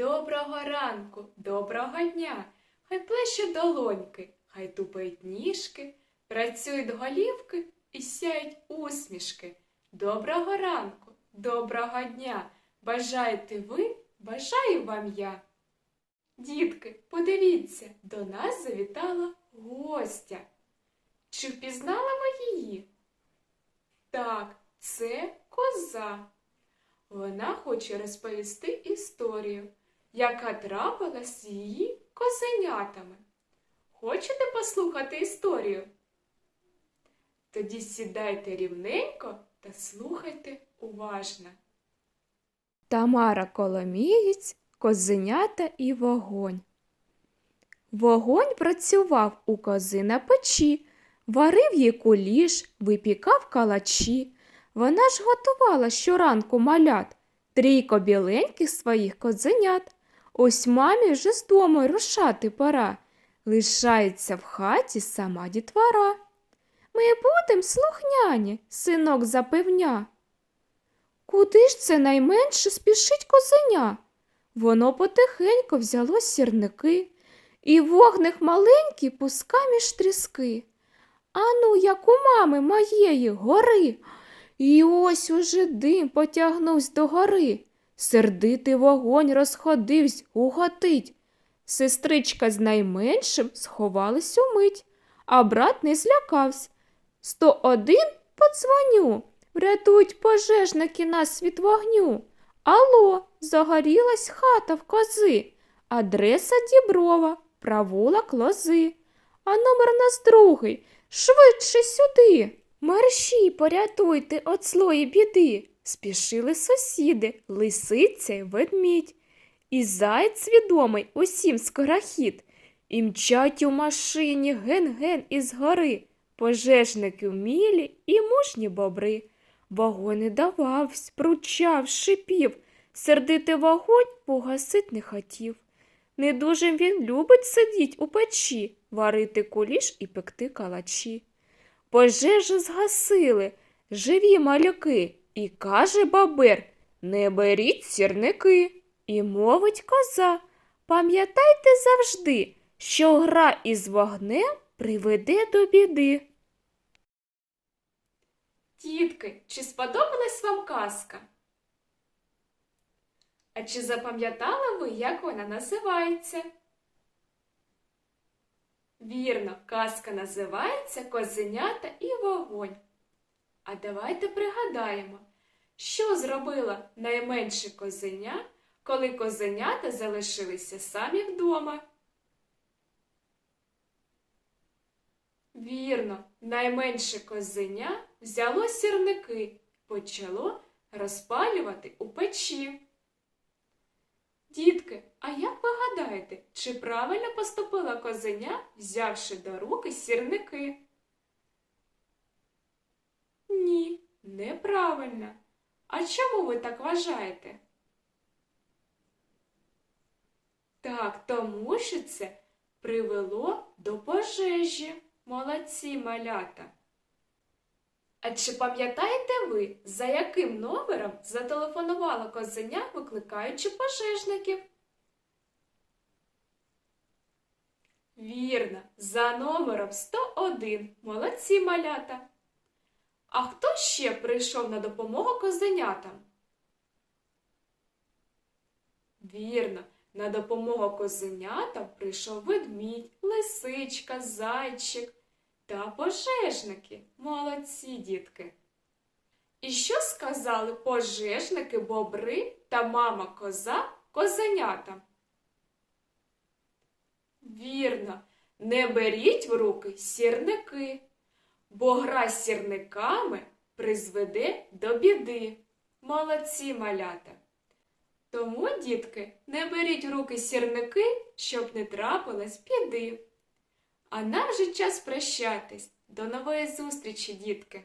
Доброго ранку, доброго дня. Хай плещуть долоньки, хай тупають ніжки, працюють голівки і сяють усмішки. Доброго ранку, доброго дня. Бажаєте ви, бажаю вам я. Дітки, подивіться, до нас завітала гостя. Чи впізнали ми її? Так, це коза. Вона хоче розповісти історію, яка трапилась з її козенятами. Хочете послухати історію? Тоді сідайте рівненько та слухайте уважно. Тамара Коломієць, козенята і вогонь. Вогонь працював у кози на печі, варив їй куліш, випікав калачі. Вона ж готувала щоранку малят, трійко біленьких своїх козенят. Ось мамі вже з дому рушати пора. Лишається в хаті сама дітвора. Ми будем слухняні, синок запевня. Куди ж це найменше спішить козеня? Воно потихенько взяло сірники, і вогник маленький пуска між тріски. Ану, як у мами моєї гори. І ось уже дим потягнувсь до гори. Сердитий вогонь розходивсь, гуготить. Сестричка з найменшим сховались умить, а брат не злякався. Сто один подзвоню. Врятують пожежники нас від вогню. Алло, загорілась хата в кози. Адреса Діброва, провулок лози. А номер нас другий. Швидше сюди. Мерщій порятуйте от злої біди. Спішили сусіди, лисиця й ведмідь. І заєць відомий усім скорохід. І мчать у машині ген-ген із гори. Пожежники вмілі і мужні бобри. Вогонь не дававсь, пручав, шипів, сердити вогонь погасить не хотів. Не дуже він любить сидіть у печі, варити куліш і пекти калачі. Пожежу згасили, живі малюки, і каже бабер Не беріть сірники. І мовить коза Пам'ятайте завжди, що гра із вогнем приведе до біди. Дітки, чи сподобалась вам казка? А чи запам'ятали ви, як вона називається? Вірно, казка називається Козенята і вогонь. А давайте пригадаємо, що зробила найменше козеня, коли козенята залишилися самі вдома. Вірно, найменше козеня взяло сірники, почало розпалювати у печі. Дітки, а як ви гадаєте, чи правильно поступила козеня, взявши до руки сірники? Неправильно. А чому ви так вважаєте? Так, тому що це привело до пожежі. Молодці малята. А чи пам'ятаєте ви, за яким номером зателефонувала козеня, викликаючи пожежників? Вірно, за номером 101. Молодці малята. А хто ще прийшов на допомогу козенятам? Вірно, на допомогу козенятам прийшов ведмідь, лисичка, зайчик та пожежники. Молодці дітки. І що сказали пожежники, бобри та мама коза козенятам? Вірно, не беріть в руки сірники, бо гра з сірниками призведе до біди. Молодці малята. Тому, дітки, не беріть руки сірники, щоб не трапилось біди. А нам вже час прощатись. До нової зустрічі, дітки!